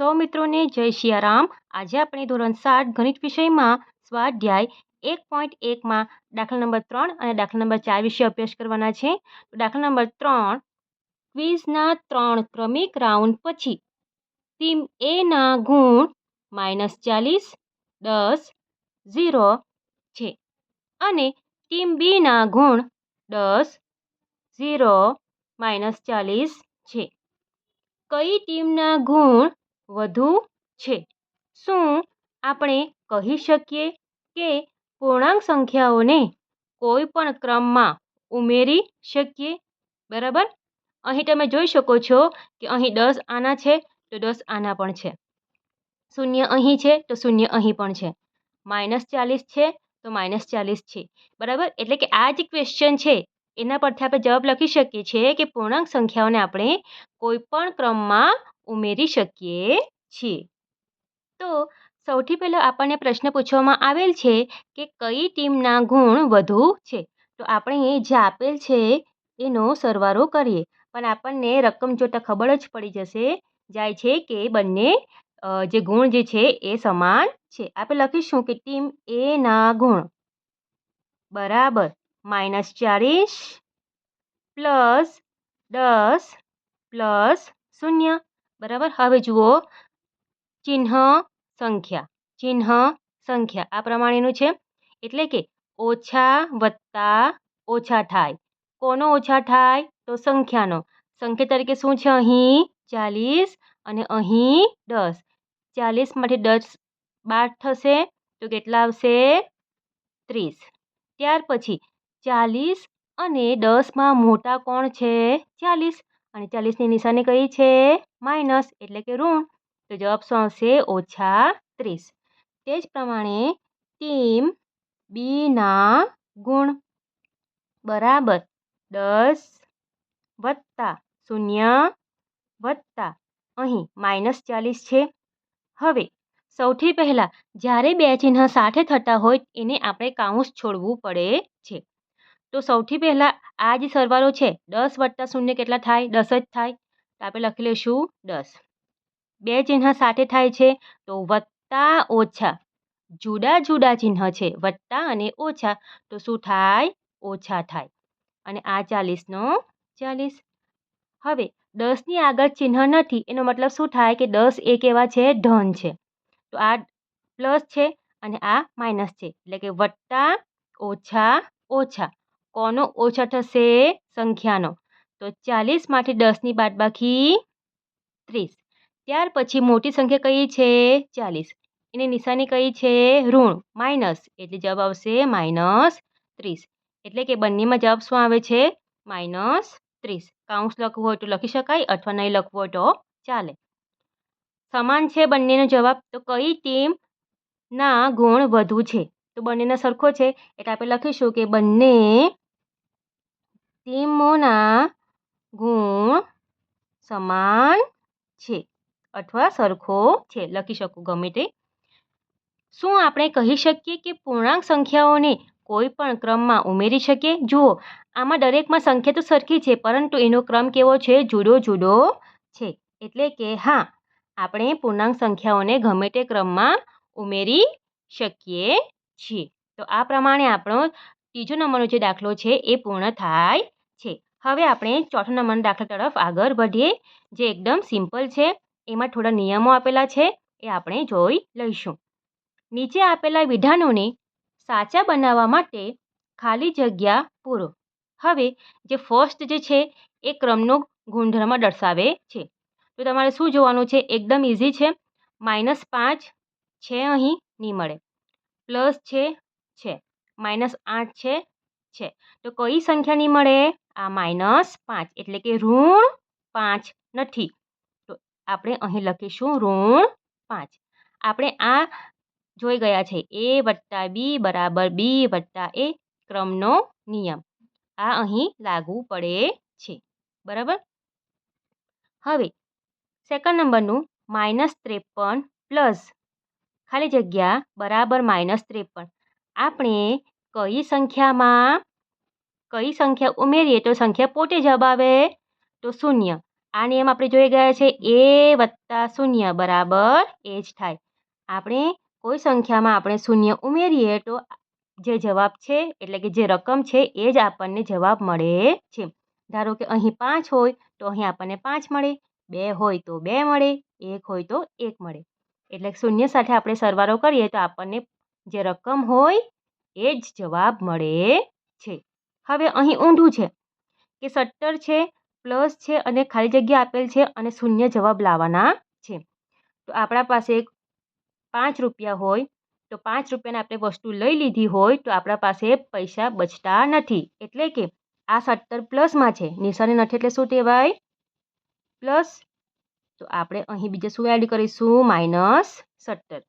સૌ મિત્રોને જય સિયારામ આજે આપણે ધોરણ સાત ગણિત વિષયમાં સ્વાધ્યાય એક પોઈન્ટ એકમાં દાખલા નંબર ત્રણ અને દાખલા નંબર ચાર વિશે અભ્યાસ કરવાના છે. દાખલા નંબર ત્રણ ક્વિઝના ત્રણ ક્રમિક રાઉન્ડ પછી ટીમ એના ગુણ માઇનસ ચાલીસ, દસ, ઝીરો છે. અને ટીમ બીના ગુણ દસ, ઝીરો, માઇનસ ચાલીસ છે. કઈ ટીમના ગુણ વધુ છે. શું આપણે કહી શકીએ કે પૂર્ણાંક સંખ્યાઓને કોઈ પણ ક્રમમાં ઉમેરી શકીએ? બરાબર? અહીં તમે જોઈ શકો છો કે અહીં દસ આના છે, તો દસ આના પણ છે. શૂન્ય અહીં છે, તો શૂન્ય અહીં પણ છે. માઇનસ ચાલીસ છે, તો માઇનસ ચાલીસ છે. બરાબર? એટલે કે આ જે ક્વેશ્ચન છે. એના પરથી આપણે જવાબ લખી શકીએ છીએ કે પૂર્ણાંક સંખ્યાઓને આપણે કોઈ પણ ક્રમમાં ઉમેરી શકીએ છીએ. તો સૌથી પહેલાં આપણને પ્રશ્ન પૂછવામાં આવેલ છે કે કઈ ટીમના ગુણ વધુ છે? તો આપણે જે આપેલ છે એનો સરવાળો કરીએ. પણ આપણને રકમ જોતાં ખબર જ પડી જશે, જાય છે કે બંને જે ગુણ જે છે એ સમાન છે. આપણે લખીશું કે ટીમ એના ગુણ. બરાબર. માઇનસ ચાલીસ પ્લસ દસ પ્લસ શૂન્ય. બરાબર? હવે જુઓ. ચિહ્ન સંખ્યા. ચિહ્ન સંખ્યા. આ પ્રમાણેનું છે. એટલે કે ઓછા વત્તા ઓછા થાય. કોનો ઓછા થાય? તો સંખ્યાનો. સંખ્યા તરીકે શું છે અહીં? ચાલીસ અને અહીં દસ. ચાલીસમાંથી દસ બાર થશે તો કેટલા આવશે? ત્રીસ. ત્યાર પછી ચાલીસ અને દસમાં મોટા કોણ છે? ચાલીસ. અને ચાલીસની નિશાની કઈ છે? માઇનસ એટલે કે ઋણ. તો જવાબ શું આવશે? ઓછા ત્રીસ. તે જ પ્રમાણે ટીમ બીના ગુણ બરાબર દસ વત્તા શૂન્ય વત્તા. અહીં માઇનસ ચાલીસ છે. હવે સૌથી પહેલાં જ્યારે બે ચિહ્ન સાથે થતા હોય એને આપણે કાઉન્સ છોડવું પડે છે. તો સૌથી પહેલાં આ જે સરવાળો છે. દસ વત્તા શૂન્ય કેટલા થાય? દસ જ થાય. તો આપણે લખી લઈશું દસ. બે ચિહ્ન સાથે થાય છે તો વત્તા ઓછા, જુદા જુદા ચિહ્ન છે, વત્તા અને ઓછા. તો શું થાય? ઓછા થાય. અને આ ચાલીસનો ચાલીસ. હવે દસની આગળ ચિહ્ન નથી, એનો મતલબ શું થાય કે દસ એ કેવા છે? ધન છે. તો આ પ્લસ છે અને આ માઇનસ છે. એટલે કે વત્તા ઓછા ઓછા. કોનો ઓછા થશે? સંખ્યાનો. તો ચાલીસમાંથી દસની બાદબાકી ત્રીસ. ત્યાર પછી મોટી સંખ્યા કઈ છે? ચાલીસ. એની નિશાની કઈ છે? ઋણ. માઇનસ એટલે જવાબ આવશે માઇનસ ત્રીસ. એટલે કે બંનેમાં જવાબ શું આવે છે? માઇનસ ત્રીસ. કાઉન્સ લખવું હોય તો લખી શકાય અથવા નહીં લખવું હોય તો ચાલે. સમાન છે બંનેનો જવાબ. તો કઈ ટીમના ગુણ વધુ છે? તો બંનેનો સરખો છે. એટલે આપણે લખીશું કે બંને ટીમોના સમાન છે. અથવા સરખો છે. લખી શકું ગમે તે. શું આપણે કહી શકીએ કે પૂર્ણાંક સંખ્યાઓને કોઈ પણ ક્રમમાં ઉમેરી શકીએ? જુઓ, આમાં દરેકમાં સંખ્યા તો સરખી છે, પરંતુ એનો ક્રમ કેવો છે? જુદો જુદો છે. એટલે કે હા, આપણે પૂર્ણાંક સંખ્યાઓને ગમે તે ક્રમમાં ઉમેરી શકીએ છીએ. તો આ પ્રમાણે આપણો ત્રીજો નંબરનો જે દાખલો છે, એ પૂર્ણ થાય છે. હવે આપણે ચોથા નંબરના દાખલા તરફ આગળ વધીએ, જે એકદમ સિમ્પલ છે. એમાં થોડા નિયમો આપેલા છે, એ આપણે જોઈ લઈશું. નીચે આપેલા વિધાનોને સાચા બનાવવા માટે ખાલી જગ્યા પૂરો. હવે જે ફર્સ્ટ જે છે, એ ક્રમનો ગુણધર્મ દર્શાવે છે. તો તમારે શું જોવાનું છે? એકદમ ઇઝી છે. માઇનસ પાંચ છે અહીં, નહીં મળે. પ્લસ છે છે. માઇનસ આઠ છે છે. તો કઈ સંખ્યા નહીં મળે? આ માઇનસ પાંચ એટલે કે ઋણ પાંચ નથી. તો આપણે અહીં લખીશું ઋણ પાંચ. આપણે આ જોઈ ગયા છે. એ વત્તા બી બરાબર બી વત્તા એ ક્રમનો નિયમ. આ અહીં લાગુ પડે છે. બરાબર? હવે સેકન્ડ નંબરનું માઇનસ ત્રેપન પ્લસ ખાલી જગ્યા બરાબર માઇનસ ત્રેપન. આપણે કઈ સંખ્યામાં? કઈ સંખ્યા? ઉમેરીએ તો સંખ્યા પોતે જવાબ આવે. તો શૂન્ય. આ નિયમ આપણે જોઈ ગયા છે એ વત્તા શૂન્ય, બરાબર? એ જ થાય. આપણે કોઈ સંખ્યામાં આપણે શૂન્ય ઉમેરીએ તો જે જવાબ છે, એટલે કે જે રકમ છે, એ જ આપણને જવાબ મળે છે. ધારો કે અહીં પાંચ હોય તો અહીં આપણને પાંચ મળે. બે હોય તો બે મળે. એક હોય તો એક મળે. એટલે શૂન્ય સાથે આપણે સરવાળો કરીએ તો આપણને જે રકમ હોય એ જ જવાબ મળે છે. હવે અહીં ઊંધું છે કે સત્તર છે, પ્લસ છે અને ખાલી જગ્યા આપેલ છે અને શૂન્ય જવાબ લાવવાના છે. તો આપણા પાસે પાંચ રૂપિયા હોય, તો પાંચ રૂપિયાની આપણે વસ્તુ લઈ લીધી હોય, તો આપણા પાસે પૈસા બચતા નથી. એટલે કે આ સત્તર પ્લસમાં છે. નિશાની નથી એટલે શું કહેવાય? પ્લસ. તો આપણે અહીં બીજે શું એડ કરીશું? માઇનસ સત્તર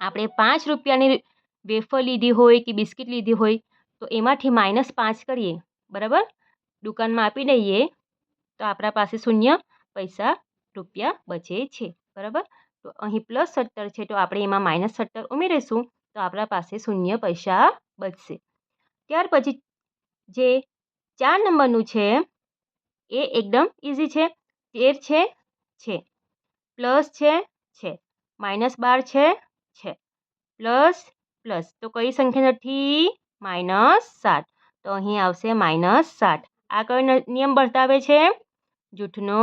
આપણે પાંચ રૂપિયાની વેફર લીધી હોય કે બિસ્કિટ લીધી હોય, તો એમાંથી માઇનસ પાંચ કરીએ, બરાબર? દુકાનમાં આપી દઈએ, તો આપણા પાસે શૂન્ય પૈસા રૂપિયા બચે છે, બરાબર? તો અહીં પ્લસ સત્તર છે, તો આપણે એમાં માઇનસ સત્તર ઉમેરીશું, તો આપણા પાસે શૂન્ય પૈસા બચશે. ત્યાર પછી જે ચાર નંબરનું છે, એ એકદમ ઇઝી છે, તેર છે છે. પ્લસ છે છે. માઇનસ બાર છે છે. પ્લસ પ્લસ તો કઈ સંખ્યા નથી માઇનસ સાત તો અહીં આવશે માઇનસ સાત આ કયો નિયમ બતાવે છે જૂથનો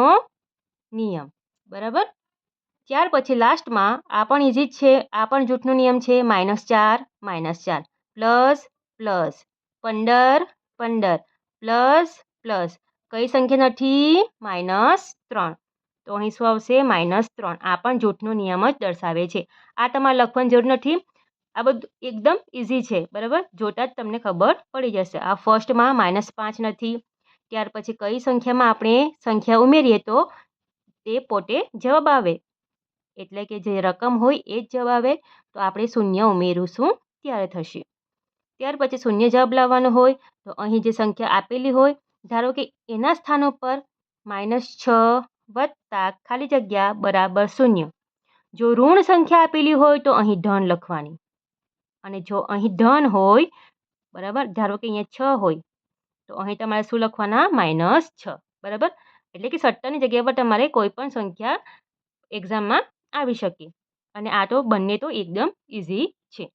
નિયમ બરાબર ત્યાર પછી લાસ્ટમાં આ પણ ઇઝી જ છે આ પણ જૂથનો નિયમ છે માઇનસ ચાર માઇનસ ચાર પ્લસ પ્લસ પંદર પંદર પ્લસ પ્લસ કઈ સંખ્યા નથી માઇનસ ત્રણ તો અહીં શું આવશે માઇનસ ત્રણ આ પણ જૂથનો નિયમ જ દર્શાવે છે આ તમારે લખવાની જરૂર નથી આ બધું એકદમ ઇઝી છે, બરાબર? જોતાં જ તમને ખબર પડી જશે. આ ફર્સ્ટમાં માઇનસ પાંચ નથી. ત્યાર પછી કઈ સંખ્યામાં આપણે સંખ્યા ઉમેરીએ તો તે પોતે જવાબ આવે. એટલે કે જે રકમ હોય એ જ જવાબ આવે. તો આપણે શૂન્ય ઉમેરીશું, ત્યારે થશે. ત્યાર પછી શૂન્ય જવાબ લાવવાનો હોય, તો અહીં જે સંખ્યા આપેલી હોય, ધારો કે એના સ્થાનો પર માઇનસ છ વત્તા ખાલી જગ્યા બરાબર શૂન્ય. જો ઋણ સંખ્યા આપેલી હોય તો અહીં ધન લખવાની. અને જો અહીં ધન હોય, બરાબર? ધારો કે અહીંયા છ હોય, તો અહીં તમારે શું લખવાના? માઇનસ છ, બરાબર? એટલે કે સત્તરની જગ્યા પર તમારે કોઈ પણ સંખ્યા એક્ઝામમાં આવી શકે. અને આ તો બંને તો એકદમ ઇઝી છે,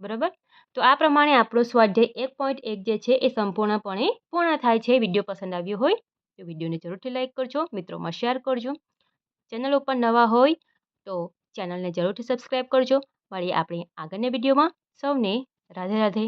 બરાબર? તો આ પ્રમાણે આપણો સ્વાધ્યાય એક પોઈન્ટ એક જે છે એ સંપૂર્ણપણે પૂર્ણ થાય છે. વીડિયો પસંદ આવ્યો હોય તો વિડીયોને જરૂરથી લાઇક કરજો, મિત્રોમાં શેર કરજો. ચેનલ ઉપર નવા હોય તો ચેનલને જરૂરથી સબસ્ક્રાઈબ કરજો. મળીએ આપણે આગળના વિડીયોમાં. સૌને રાધે રાધે